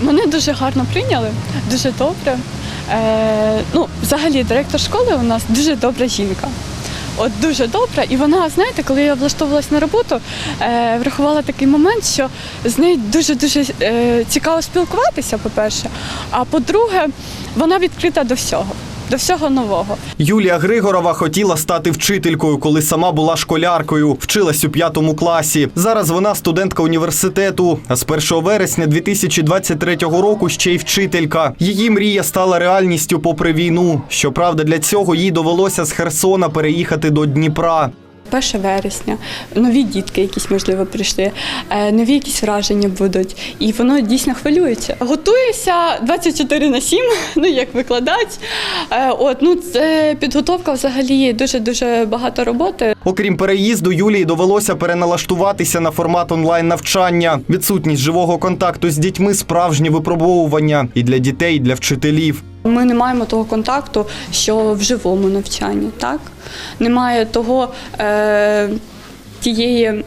Мене дуже гарно прийняли, дуже добре. Е, ну, взагалі, директор школи у нас дуже добра жінка. От дуже добра. І вона, знаєте, коли я влаштовувалась на роботу, е, врахувала такий момент, що з нею дуже-дуже е, цікаво спілкуватися, по-перше. А по-друге, вона відкрита до всього, до всього нового. Юлія Григорова хотіла стати вчителькою, коли сама була школяркою, вчилась у п'ятому класі. Зараз вона студентка університету. А з 1 вересня 2023 року ще й вчителька. Її мрія стала реальністю попри війну. Щоправда, для цього їй довелося з Херсона переїхати до Дніпра. 1 вересня, нові дітки якісь, можливо, прийшли, е, нові якісь враження будуть. І воно дійсно хвилюється. Готуюся 24 на 7, ну як викладач. Е, От, ну, це підготовка взагалі дуже-дуже багато роботи. Окрім переїзду, Юлії довелося переналаштуватися на формат онлайн навчання. Відсутність живого контакту з дітьми справжнє випробовування і для дітей, і для вчителів. Ми не маємо того контакту, що в живому навчанні, так? Немає того е, тієї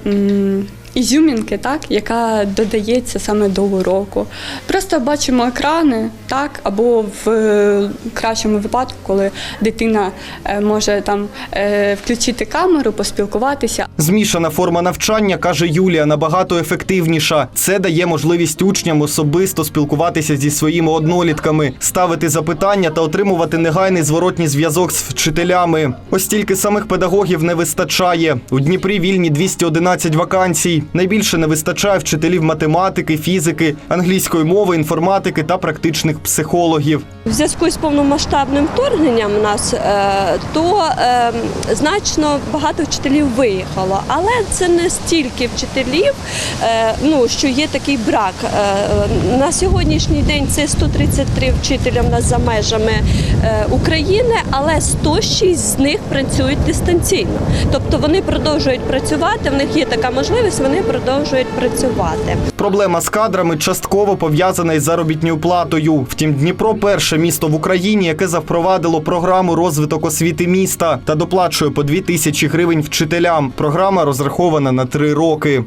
ізюмінки, так, яка додається саме до уроку. Просто бачимо екрани, так, або в е, кращому випадку, коли дитина е, може там е, включити камеру, поспілкуватися, Змішана форма навчання, каже Юлія, набагато ефективніша. Це дає можливість учням особисто спілкуватися зі своїми однолітками, ставити запитання та отримувати негайний зворотній зв'язок з вчителями. Ось тільки самих педагогів не вистачає. У Дніпрі вільні 211 вакансій. Найбільше не вистачає вчителів математики, фізики, англійської мови, інформатики та практичних психологів. В зв'язку з повномасштабним вторгненням нас е, то е, значно багато вчителів виїхало, але це не стільки вчителів, е, ну що є такий брак. На сьогоднішній день це 133 вчителя в нас за межами України, але 106 з них працюють дистанційно. Тобто вони продовжують працювати. В них є така можливість, вони продовжують працювати. Проблема з кадрами частково пов'язана із заробітною платою. Втім, Дніпро перше місто в Україні, яке запровадило програму розвиток освіти міста та доплачує по 2 тисячі гривень вчителям. Програма розрахована на три роки.